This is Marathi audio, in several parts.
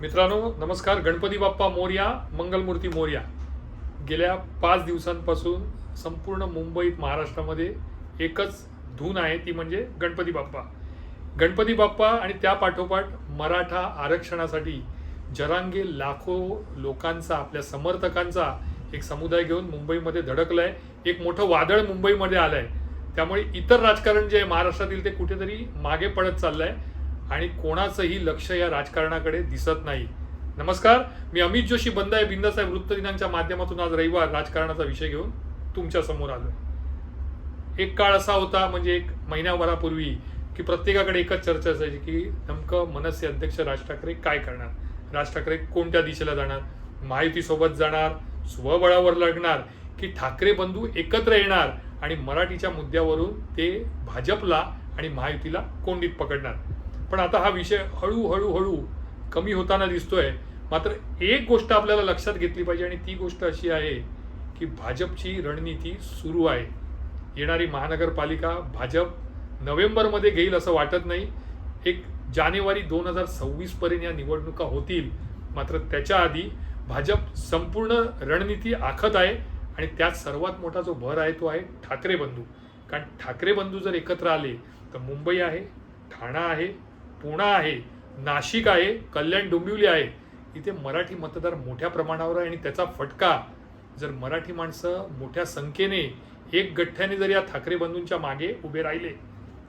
मित्रांनो नमस्कार. गणपती बाप्पा मोर्या मंगलमूर्ती मोर्या. गेल्या पाच दिवसांपासून संपूर्ण मुंबईत महाराष्ट्रामध्ये एकच धून आहे ती म्हणजे गणपती बाप्पा. गणपती बाप्पा आणि त्या पाठोपाठ मराठा आरक्षणासाठी जरांगे लाखो लोकांचा आपल्या समर्थकांचा एक समुदाय घेऊन मुंबईमध्ये धडकलाय. एक मोठं वादळ मुंबईमध्ये आलं आहे त्यामुळे इतर राजकारण जे आहे महाराष्ट्रातील ते कुठेतरी मागे पडत चाललं आहे आणि कोणाचंही लक्ष या राजकारणाकडे दिसत नाही. नमस्कार मी अमित जोशी बंद आहे. बिंदासाहेब वृत्तदिनांच्या माध्यमातून आज रविवार राजकारणाचा विषय घेऊन तुमच्यासमोर आलो एक काळ असा होता म्हणजे एक महिन्याभरापूर्वी की प्रत्येकाकडे एकच चर्चा असायची की नेमकं मनसे अध्यक्ष राज ठाकरे काय करणार? राज ठाकरे कोणत्या दिशेला जाणार? माहितीसोबत जाणार स्वबळावर लढणार की ठाकरे बंधू एकत्र येणार आणि मराठीच्या मुद्द्यावरून ते भाजपला आणि महायुतीला कोंडीत पकडणार? पण आता हा विषय हळूहळू हळू कमी होताना दिसतोय. मात्र एक गोष्ट आपल्याला लक्षात घेतली पाहिजे आणि ती गोष्ट अशी आहे की भाजपची रणनीती सुरू आहे. येणारी महानगरपालिका भाजप नोव्हेंबरमध्ये घेईल असं वाटत नाही. एक जानेवारी दोन हजार सव्वीसपर्यंत या निवडणुका होतील. मात्र त्याच्या आधी भाजप संपूर्ण रणनीती आखत आहे आणि त्यात सर्वात मोठा जो भर आहे तो आहे ठाकरे बंधू. कारण ठाकरे बंधू जर एकत्र आले तर मुंबई आहे ठाणा आहे पुणा आहे नाशिक आहे कल्याण डोंबिवली आहे. इथे मराठी मतदार मोठ्या प्रमाणावर आहे आणि त्याचा फटका जर मराठी माणसं मोठ्या संख्येने एक गठ्ठ्याने जर या ठाकरे बंधूंच्या मागे उभे राहिले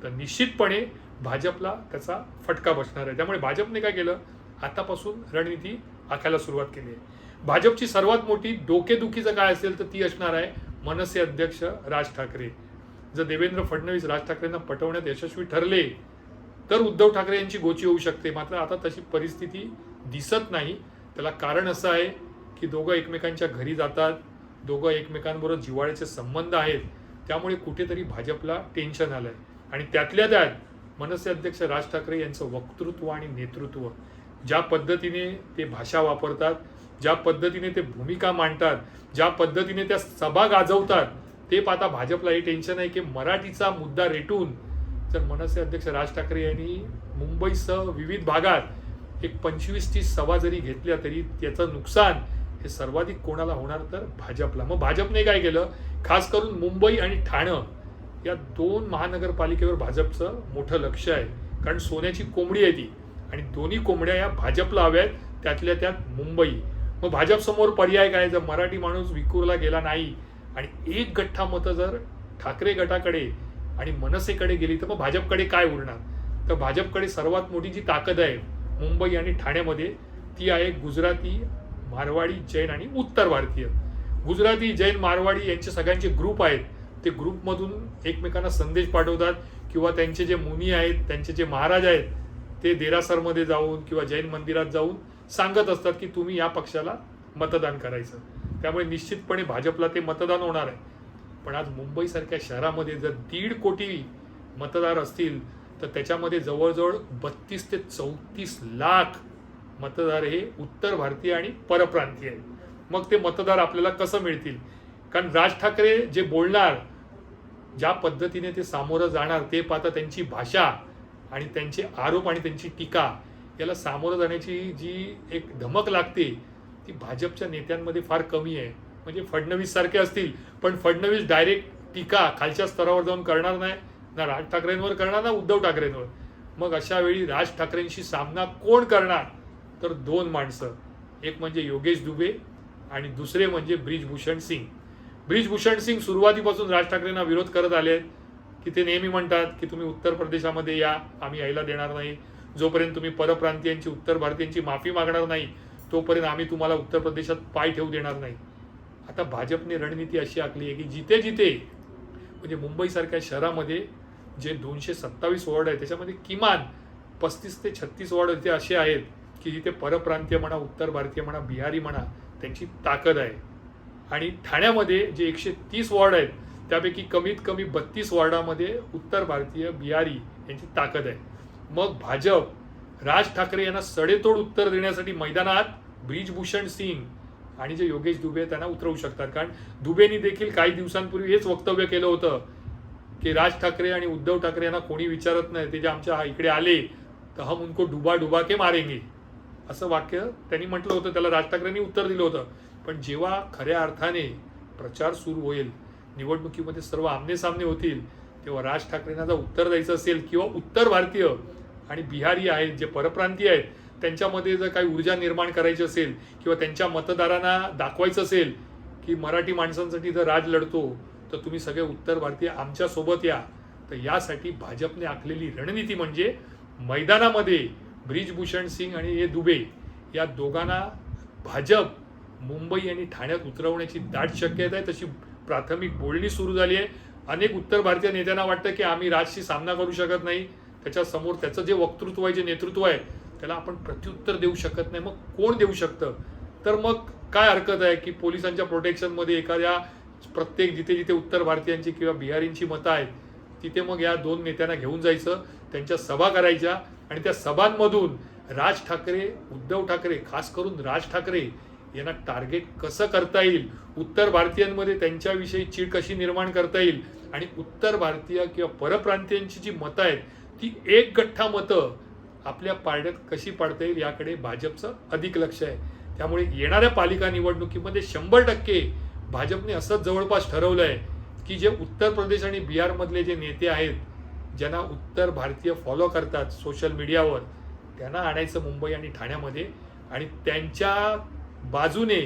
तर निश्चितपणे भाजपला त्याचा फटका बसणार आहे. त्यामुळे भाजपने काय केलं? आतापासून रणनीती आखायला सुरुवात केली आहे. भाजपची सर्वात मोठी डोकेदुखीचं काय असेल तर ती असणार आहे मनसे अध्यक्ष राज ठाकरे. जर देवेंद्र फडणवीस राज ठाकरेंना पटवण्यात यशस्वी ठरले तर उद्धव ठाकरे यांची गोची होऊ शकते. मात्र आता तशी परिस्थिती दिसत नाही. त्याला कारण असं आहे की दोघं एकमेकांच्या घरी जातात. दोघं एकमेकांबरोबर जिव्हाळ्याचे संबंध आहेत. त्यामुळे कुठेतरी भाजपला टेन्शन आलंय. आणि त्यातल्या त्यात मनसे अध्यक्ष राज ठाकरे यांचं वक्तृत्व आणि नेतृत्व ज्या पद्धतीने ते भाषा वापरतात ज्या पद्धतीने ते भूमिका मांडतात ज्या पद्धतीने त्या सभा गाजवतात ते पाहता भाजपला हे टेन्शन आहे की मराठीचा मुद्दा रेटून जर मनसे अध्यक्ष राज ठाकरे यांनी मुंबईसह विविध भागात एक पंचवीस तीस सभा जरी घेतल्या तरी त्याचं नुकसान हे सर्वाधिक कोणाला होणार तर भाजपला. मग भाजपने काय केलं? खास करून मुंबई आणि ठाणं या दोन महानगरपालिकेवर भाजपचं मोठं लक्ष आहे. कारण सोन्याची कोंबडी आहे ती आणि दोन्ही कोंबड्या या भाजपला हव्या आहेत त्यातल्या त्यात मुंबई. मग भाजपसमोर पर्याय काय? जर मराठी माणूस विकूरला गेला नाही आणि एक गठ्ठा मतं जर ठाकरे गटाकडे आणि मनसेकडे गेली तर मग भाजपकडे काय उरणार? तर भाजपकडे सर्वात मोठी जी ताकद आहे मुंबई आणि ठाण्यामध्ये ती आहे गुजराती मारवाडी जैन आणि उत्तर भारतीय. गुजराती जैन मारवाडी यांचे सगळ्यांचे ग्रुप आहेत. ते ग्रुपमधून एकमेकांना संदेश पाठवतात किंवा त्यांचे जे मुनी आहेत त्यांचे जे महाराज आहेत ते देरासरमध्ये जाऊन किंवा जैन मंदिरात जाऊन सांगत असतात की तुम्ही या पक्षाला मतदान करायचं. त्यामुळे निश्चितपणे भाजपला ते मतदान होणार आहे. पण आज मुंबईसारख्या शहरामध्ये जर दीड कोटी मतदार असतील तर त्याच्यामध्ये जवळजवळ बत्तीस ते चौतीस लाख मतदार हे उत्तर भारतीय आणि परप्रांतीय आहेत. मग ते मतदार आपल्याला कसं मिळतील? कारण राज ठाकरे जे बोलणार ज्या पद्धतीने ते सामोरं जाणार ते पाहता त्यांची भाषा आणि त्यांचे आरोप आणि त्यांची टीका याला सामोरं जाण्याची जी एक धमक लागते ती भाजपच्या नेत्यांमध्ये फार कमी आहे. म्हणजे फडणवीस सारखे असतील पण फडणवीस डायरेक्ट टीका खालच्या स्तरावर जाऊन करणार नाही ना राज ठाकरेंवर करणार ना उद्धव ठाकरेंवर. मग अशा वेळी राज ठाकरेंशी सामना कोण करणार? तर दोन माणसं. एक म्हणजे योगेश दुबे आणि दुसरे म्हणजे ब्रिजभूषण सिंग. ब्रिजभूषण सिंग सुरुवातीपासून राज ठाकरेंना विरोध करत आले की ते नेहमी म्हणतात की तुम्ही उत्तर प्रदेशामध्ये या आम्ही यायला देणार नाही. जोपर्यंत तुम्ही परप्रांतीयांची उत्तर भारतीयांची माफी मागणार नाही तोपर्यंत आम्ही तुम्हाला उत्तर प्रदेशात पाय ठेवू देणार नाही. आता भाजपने रणनीती अशी आखली आहे की जिथे जिथे म्हणजे मुंबईसारख्या शहरामध्ये जे दोनशे सत्तावीस वॉर्ड आहे त्याच्यामध्ये किमान पस्तीस ते छत्तीस वॉर्ड इथे असे आहेत की जिथे परप्रांतीय म्हणा उत्तर भारतीय म्हणा बिहारी म्हणा त्यांची ताकद आहे. आणि ठाण्यामध्ये जे एकशे तीस वॉर्ड आहेत त्यापैकी कमीत कमी बत्तीस वॉर्डामध्ये उत्तर भारतीय बिहारी यांची ताकद आहे. मग भाजप राज ठाकरे यांना सडेतोड उत्तर देण्यासाठी मैदानात ब्रिजभूषण सिंग आणि जे योगेश दुबे त्यांना उतरवू शकतात. कारण दुबेनी देखील काही दिवसांपूर्वी हेच वक्तव्य केलं होतं की राज ठाकरे आणि उद्धव ठाकरे यांना कोणी विचारत नाही. ते जे आमच्या इकडे आले तर हम उनको डुबा डुबा के मारेंगे. असं वाक्य त्यांनी म्हटलं होतं. त्याला राज ठाकरेंनी उत्तर दिलं होतं. पण जेव्हा खऱ्या अर्थाने प्रचार सुरू होईल निवडणुकीमध्ये सर्व आमनेसामने होतील तेव्हा राज ठाकरेंना जर उत्तर द्यायचं असेल किंवा उत्तर भारतीय आणि बिहारी आहेत जे परप्रांतीय आहेत त्यांच्यामध्ये जर काही ऊर्जा निर्माण करायची असेल किंवा त्यांच्या मतदारांना दाखवायचं असेल की मराठी माणसांसाठी जर राज लढतो तर तुम्ही सगळे उत्तर भारतीय आमच्यासोबत या. तर यासाठी भाजपने आखलेली रणनीती म्हणजे मैदानामध्ये ब्रिजभूषण सिंग आणि हे दुबे या दोघांना भाजप मुंबई आणि ठाण्यात उतरवण्याची दाट शक्यता आहे. तशी प्राथमिक बोलणी सुरू झाली आहे. अनेक उत्तर भारतीय नेत्यांना वाटतं की आम्ही राजशी सामना करू शकत नाही. त्याच्यासमोर त्याचं जे वक्तृत्व आहे जे नेतृत्व आहे त्याला आपण प्रत्युत्तर देऊ शकत नाही. मग कोण देऊ शकतं? तर मग काय हरकत आहे की पोलिसांच्या प्रोटेक्शनमध्ये एखाद्या प्रत्येक जिथे जिथे उत्तर भारतीयांची किंवा बिहारींची मतं आहेत तिथे मग या दोन नेत्यांना घेऊन जायचं त्यांच्या सभा करायच्या आणि त्या सभांमधून राज ठाकरे उद्धव ठाकरे खास करून राज ठाकरे यांना टार्गेट कसं करता येईल? उत्तर भारतीयांमध्ये त्यांच्याविषयी चीड कशी निर्माण करता येईल? आणि उत्तर भारतीय किंवा परप्रांतीयांची जी मतं आहेत ती एक गठ्ठा मतं आपल्या पारड्यात कशी पाडता येईल याकडे भाजपचं अधिक लक्ष आहे. त्यामुळे येणाऱ्या पालिका निवडणुकीमध्ये शंभर टक्के भाजपने असंच जवळपास ठरवलं आहे की जे उत्तर प्रदेश आणि बिहारमधले जे नेते आहेत ज्यांना उत्तर भारतीय फॉलो करतात सोशल मीडियावर त्यांना आणायचं मुंबई आणि ठाण्यामध्ये आणि त्यांच्या बाजूने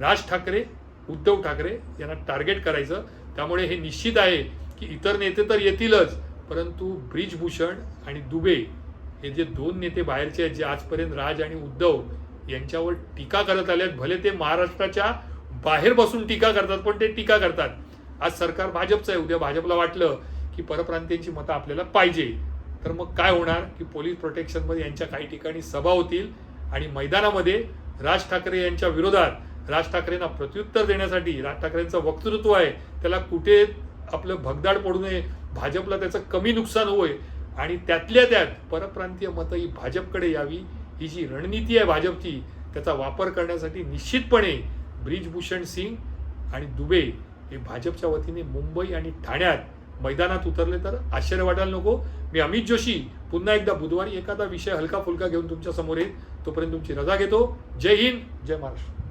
राज ठाकरे उद्धव ठाकरे यांना टार्गेट करायचं. त्यामुळे हे निश्चित आहे की इतर नेते तर येतीलच परंतु ब्रिजभूषण आणि दुबे हे जे दोन नेते बाहेरचे आहेत जे आजपर्यंत राज आणि उद्धव यांच्यावर टीका करत आले आहेत भले ते महाराष्ट्राच्या बाहेर बसून टीका करतात पण ते टीका करतात. आज सरकार भाजपचं आहे. उद्या भाजपला वाटलं की परप्रांतीयांची मतं आपल्याला पाहिजे. तर मग काय होणार की पोलीस प्रोटेक्शनमध्ये यांच्या काही ठिकाणी सभा होतील आणि मैदानामध्ये राज ठाकरे यांच्या विरोधात राज ठाकरेंना प्रत्युत्तर देण्यासाठी राज ठाकरेंचं वक्तृत्व आहे त्याला कुठे आपलं भगदाड पडू नये भाजपला त्याचं कमी नुकसान होय आणि त्यातल्या त्यात परप्रांतीय मतं ही भाजपकडे यावी ही जी रणनीती आहे भाजपची त्याचा वापर करण्यासाठी निश्चितपणे ब्रिजभूषण सिंग आणि दुबे हे भाजपच्या वतीने मुंबई आणि ठाण्यात मैदानात उतरले तर आश्चर्य वाटायला नको. मी अमित जोशी पुन्हा एकदा बुधवारी एखादा विषय हलका फुलका घेऊन तुमच्यासमोर येईल तोपर्यंत तुमची रजा घेतो. जय हिंद जय महाराष्ट्र.